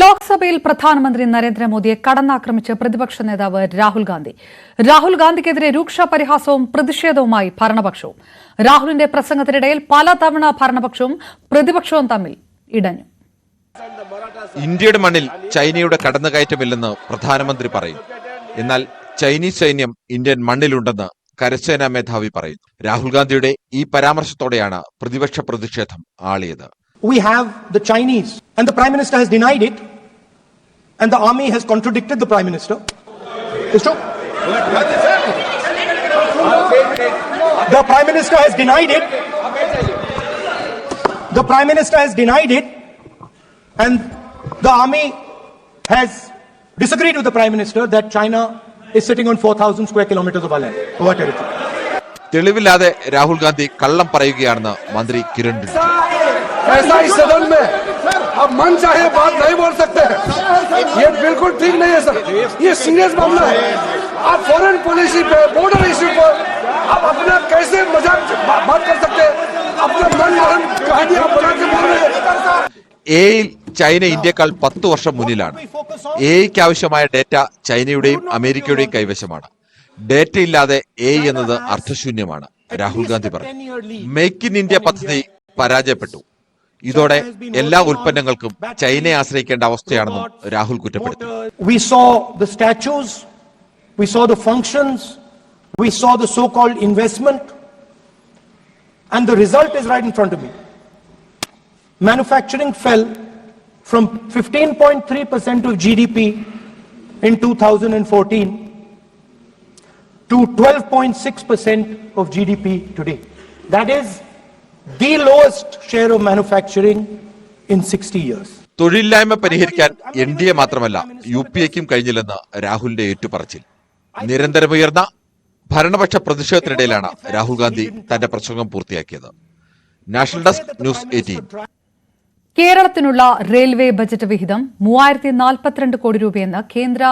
ലോക്സഭയിൽ പ്രധാനമന്ത്രി നരേന്ദ്രമോദിയെ കടന്നാക്രമിച്ച് പ്രതിപക്ഷ നേതാവ് രാഹുൽ ഗാന്ധി. രാഹുൽ ഗാന്ധിക്കെതിരെ രൂക്ഷ പരിഹാസവും പ്രതിഷേധവുമായി ഭരണപക്ഷവും. രാഹുലിന്റെ പ്രസംഗത്തിനിടയിൽ പലതവണ ഭരണപക്ഷവും പ്രതിപക്ഷവും തമ്മിൽ ഇടഞ്ഞു. ഇന്ത്യയുടെ മണ്ണിൽ ചൈനയുടെ കടന്നുകയറ്റമില്ലെന്ന് പ്രധാനമന്ത്രി പറയും. എന്നാൽ ചൈനീസ് സൈന്യം ഇന്ത്യൻ മണ്ണിലുണ്ടെന്ന് കരസേനാ മേധാവി പറയുന്നു. രാഹുൽ ഗാന്ധിയുടെ ഈ പരാമർശത്തോടെയാണ് പ്രതിപക്ഷ പ്രതിഷേധം ആളിയത്. we have the Chinese, and the Prime Minister has denied it, and the army has contradicted the Prime Minister. It's true. The Prime Minister has denied it. The Prime Minister has denied it, and the army has disagreed with the Prime Minister that China is sitting on 4,000 square kilometers of our land, of our territory. തെളിവില്ലാതെ Rahul Gandhi കള്ളം പറയുകയാണെന്ന് മന്ത്രി കിരൺ റിജിജു ऐसा इस सदन में अब मन चाहे बात नहीं बोल सकते हैं ये बिल्कुल ठीक नहीं है सर ये सीरियस मामला है आप फॉरेन पॉलिसी पे बॉर्डर इश्यू पर आप अपना कैसे मजाक बा- बात कर सकते हैं अपना मन मरण कहानी आप बना के बोल रहे हैं എയിൽ ചൈന ഇന്ത്യക്കാൾ പത്ത് വർഷം മുന്നിലാണ് എയ്ക്ക് ആവശ്യമായ ഡേറ്റ ചൈനയുടെയും അമേരിക്കയുടെയും കൈവശമാണ് ഡേറ്റ ഇല്ലാതെ എ എന്നത് അർത്ഥശൂന്യമാണ് രാഹുൽ ഗാന്ധി പറഞ്ഞു മേക്ക് ഇൻ ഇന്ത്യ പദ്ധതി പരാജയപ്പെട്ടു ഇതോടെ എല്ലാ ഉൽപ്പന്നങ്ങൾക്കും ചൈനയെ ആശ്രയിക്കേണ്ട അവസ്ഥയാണെന്നും രാഹുൽ കുറ്റപ്പെടുത്തി We saw the statues, we saw the functions, we saw the so called investment, and the result is right in front of me. Manufacturing fell from 15.3% of GDP in 2014 to 12.6% of GDP today. That is the lowest share of manufacturing in 60 years. തൊഴിലില്ലായ്മ പരിഹരിക്കാൻ N D A മാത്രമല്ല U P എക്കും കഴിഞ്ഞില്ലെന്ന് രാഹുലിന്റെ ഏറ്റുപറച്ചിൽ. നിരന്തരമുയർന്ന ഭരണപക്ഷ പ്രതിഷേധത്തിനിടയിലാണ് രാഹുൽ ഗാന്ധി തന്റെ പ്രസംഗം പൂർത്തിയാക്കിയത്. National desk news eighteen. കേരളത്തിനുള്ള railway budget വിഹിതം മൂവായിരത്തി നാൽപ്പത്തിരണ്ട് കോടി രൂപയെന്ന് കേന്ദ്ര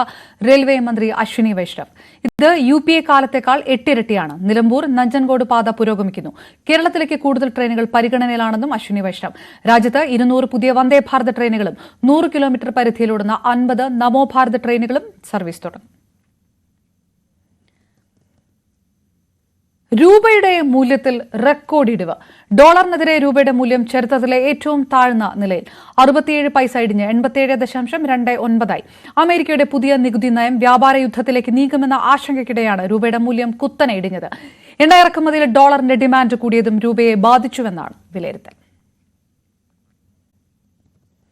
റെയിൽവേ മന്ത്രി അശ്വിനി വൈഷ്ണവ്. ഇത് യു പി എ കാലത്തേക്കാൾ എട്ടിരട്ടിയാണ്. നിലമ്പൂർ നഞ്ചൻകോട് പാത പുരോഗമിക്കുന്നു. കേരളത്തിലേക്ക് കൂടുതൽ ട്രെയിനുകൾ പരിഗണനയിലാണെന്നും അശ്വിനി വൈഷ്ണവ്. രാജ്യത്ത് ഇരുന്നൂറ് പുതിയ വന്ദേ ഭാരത് ട്രെയിനുകളും നൂറ് കിലോമീറ്റർ പരിധിയിലോടുന്ന അൻപത് നമോ ഭാരത് ട്രെയിനുകളും സർവീസ് തുടങ്ങും. രൂപയുടെ മൂല്യത്തിൽ റെക്കോർഡ് ഇടിവ് ഡോളറിനെതിരെ രൂപയുടെ മൂല്യം ചരിത്രത്തിലെ ഏറ്റവും താഴ്ന്ന നിലയിൽ. അറുപത്തിയേഴ് പൈസ ഇടിഞ്ഞ് എൺപത്തിയേഴ് ദശാംശം രണ്ട് ഒൻപതായി. അമേരിക്കയുടെ പുതിയ നികുതി നയം വ്യാപാര യുദ്ധത്തിലേക്ക് നീങ്ങുമെന്ന ആശങ്കയ്ക്കിടെയാണ് രൂപയുടെ മൂല്യം കുത്തനെ ഇടിഞ്ഞത്. എണ്ണ ഇറക്കുമതിയിൽ ഡോളറിന്റെ ഡിമാൻഡ് കൂടിയതും രൂപയെ ബാധിച്ചുവെന്നാണ് വിലയിരുത്തൽ.